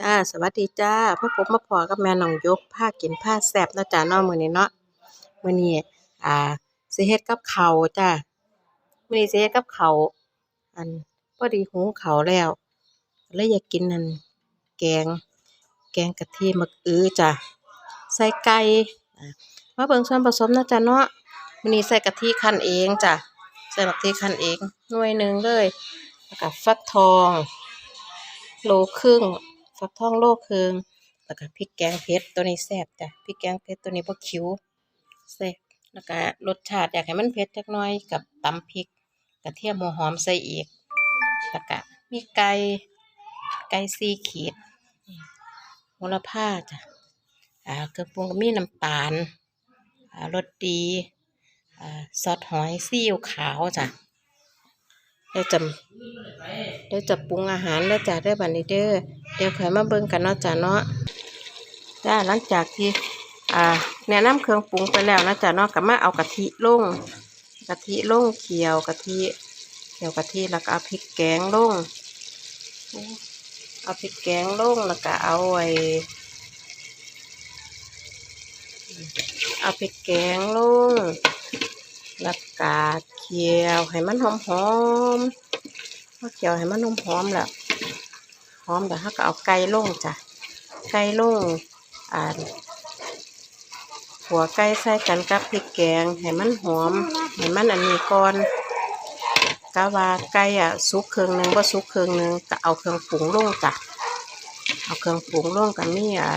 จ้าสวัสดีจ้าพ่อผมมาพอกับแม่น้องยกพากินผ้าแซบนะจ้าเนาะมื้อนี้เนาะมื้อนี้อ่าสิเฮ็ดกับเขาจ้ามื้อนี้สิเฮ็ดกับเขาอันพอดีหุงข้าแล้วเลยอยากกินนั่นแกง แกงกะทิมะอือจ้าใส่ไก่มาเบิ่งส่วนผสมนะจ้าเนาะมื้อนี้ใส่กะทิคั่นเองจ้าใส่กะทิคั่นเองหน่วยหนึ่งเลยแล้วก็ฟักทอง โลครึ่ง ฟักทองโลครึ่งแล้วก็พริกแกงเผ็ดตัวนี้แซ่บจ้ะพริกแกงเผ็ดตัวนี้บ่คิ้วแซ่บแล้วก็รสชาติอยากให้มันเผ็ดจักหน่อยกับตำพริกกระเทียมหัวหอมใส่อีกแล้วก็มีไก่ไก่สี่ขีดโหระพาจ้ะอ่าเครื่อปรุงก็มีน้ำตาลอ่ารสดีอ่าซอสหอยซีอิ๊วขาวจ้ะเดี๋ยวจะเดี๋ยวจะปรุงอาหารแล้วจ้ะเด้บัดนี้เด้อ เดี๋ยวค่อยมาเบิ่งกันเนาะจ้ะเนาะจ้าหลังจากที่อ่าแนะนำเครื่องปรุงไปแล้วนะจ้ะเนาะก็มาเอากะทิลงกะทิลงเคี่ยวกะทิเคี่ยวกะทิแล้วก็เอาพริกแกงลงเอาพริกแกงลงแล้วก็เอาไอ้เอาพริกแกงลงแล้วก็เคี่ยวให้มันหอมๆเคี่ยวให้มันหอมๆแล้ว อมแล้วเราก็เอาไก่ลงจ้ะไก่ลงอ่าหัวไก่ใส่กันกับพริกแกงให้มันหอมให้มันอันนี้ก่อนกะว่าไก่อะสุกเครึ่งหนึงบ่สุกเครึ่งหนึงก็เอาเครื่องปรุงลงจ้ะเอาเครื่องปรุงลงกับมีอ่า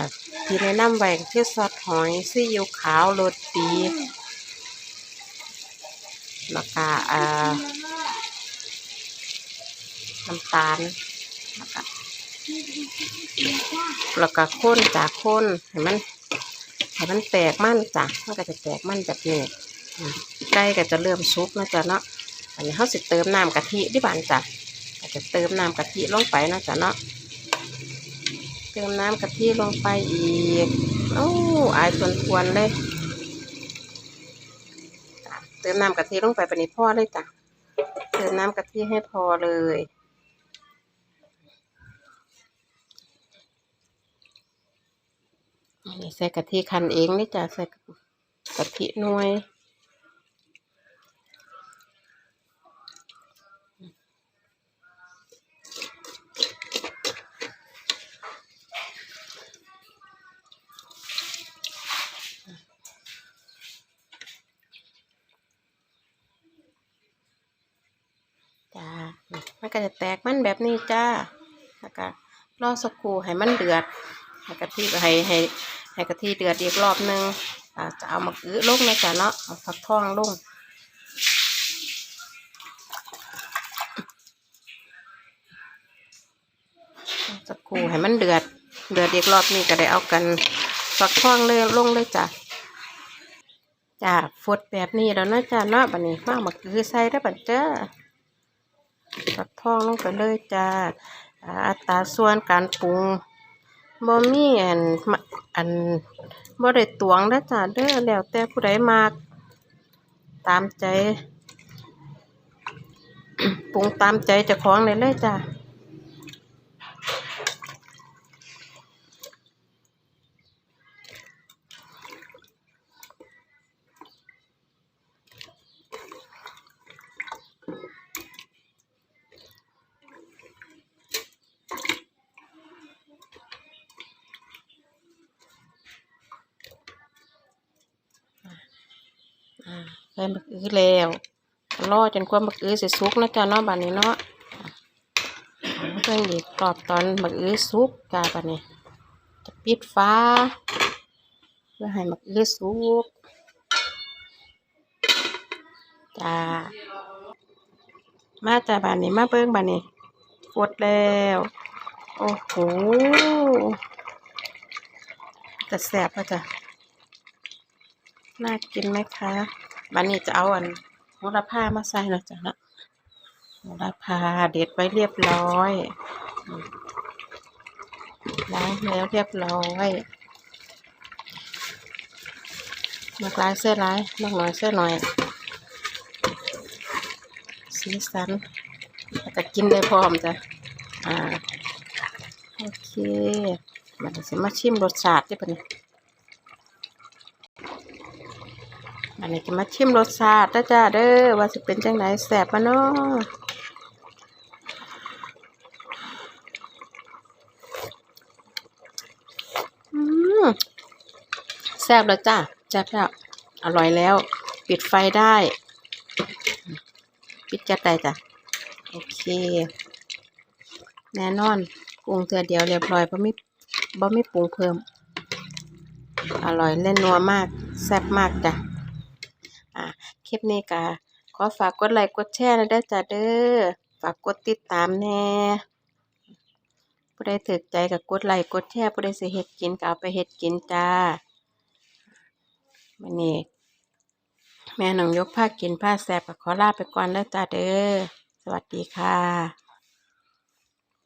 ที่แนะนำไว้ก็คือซอสหอยซีอิ๊วขาวรสดีแล้วก็อ่าน้ำตาล แล้วก็ข้นจากข้นให้มันให้มันแตกมั่นจ้ะมันก็จะแตกมั่นแบบนี้อืมไก่ก็จะเริ่มสุกนะจ๊ะเนาะอันนี้เขาสิเติมน้ำกะทิที่บ้านจ้ะก็จะเติมน้ำกะทิลงไปนะจ๊ะเนาะเติมน้ำกะทิลงไปอีกโอ้อายทวนๆเลยเติมน้ำกะทิลงไปปนนี้พอเลยจ้ะเติมน้ำกะทิให้พอเลย นนี้ใส่กะทิคั้นเองนี่จ้ะใส่กะทิหน่วยจ้ามันก็จะแตกมันแบบนี้จ้า แล้วก็รอสักครู่ให้มันเดือดให้กะทิให้ให้ ให้กะทิเดือดอีกรอบหนึงอ่าจะเอามาอื้อลงนะจ๊ะเนาะเอาฟักทองลงสักครู่ให้มันเดือด เดือดอีกรอบนี้ก็ได้เอากันฟักทองเลยลงเลยจ้ะจ้าฟดแบบนี้แล้วนะจ้ะเนาะบัดนี้มามาคือใส่ได้บัดเจ้าฟักทองลงไปเลยจ้าอ่าอัตราส่วนการปรุง บ่มีอันมะอันบ่ได้ตวงเด้อจ้าเด้อแล้วแต่ผู้ใดมักตามใจปรุงตามใจเจ้าของได้เลยจ้า ใส่มะอื้อแล้วรอจนกว่ามะอื้อสิสุกนะจ้าเนาะบัดนี้เนาะเพิ่งอีกรอบตอนมะอื้อสุกจ้าบัดนี้ จะปิดฟ้าเพื่อให้มะอื้อสุกจ้ามาจ้าบานนี้มาเบิ้งบานนี้กดแล้ว โอ้โหจะแสบป่ะจ้ะน่ากินไหมคะ บานนี้จะเอาอันโหระพามาใส่นะจ๊ะนะโหระพาเด็ดไว้เรียบร้อยล้างแล้วเรียบร้อยมากลายเสื้อลายมากหน่อยเสื้อหน่อย สีสันแล้วก็กินได้พร้อมจ้ะอ่าโอเคมันจะมาชิมรสชาติได้ปะเนี่ย มันนี้จะมาชิมรสชาตินะจ้าเด้อว่าจะเป็นจังไหนแซบปะเนาะแซ่บแล้วจ้าแซ่บแล้วอร่อยแล้ว ปิดไฟได้ ปิดแก๊สได้จ้ะ โอเค แน่นอนปรุงเทือเดียวเรียบร้อยบ่มีบ่มีปรุงเพิ่ม อร่อยเล่นนัวมาก แซ่บมากจ้ะ ลิปนี้กะขอฝากกดไลค์กดแชร์นะเด้อจ้าเด้อฝากกดติดตามแน่ผู้ใดถูกใจกับกดไลค์กดแชร์ผู้ใดสิเฮ็ดกินก็เอาไปเฮ็ดกินจ้ามันนี้แม่น้องยกผ้ากินผ้าแสบก็ขอลาไปก่อนเด้วจ้าเด้อสวัสดีค่ะ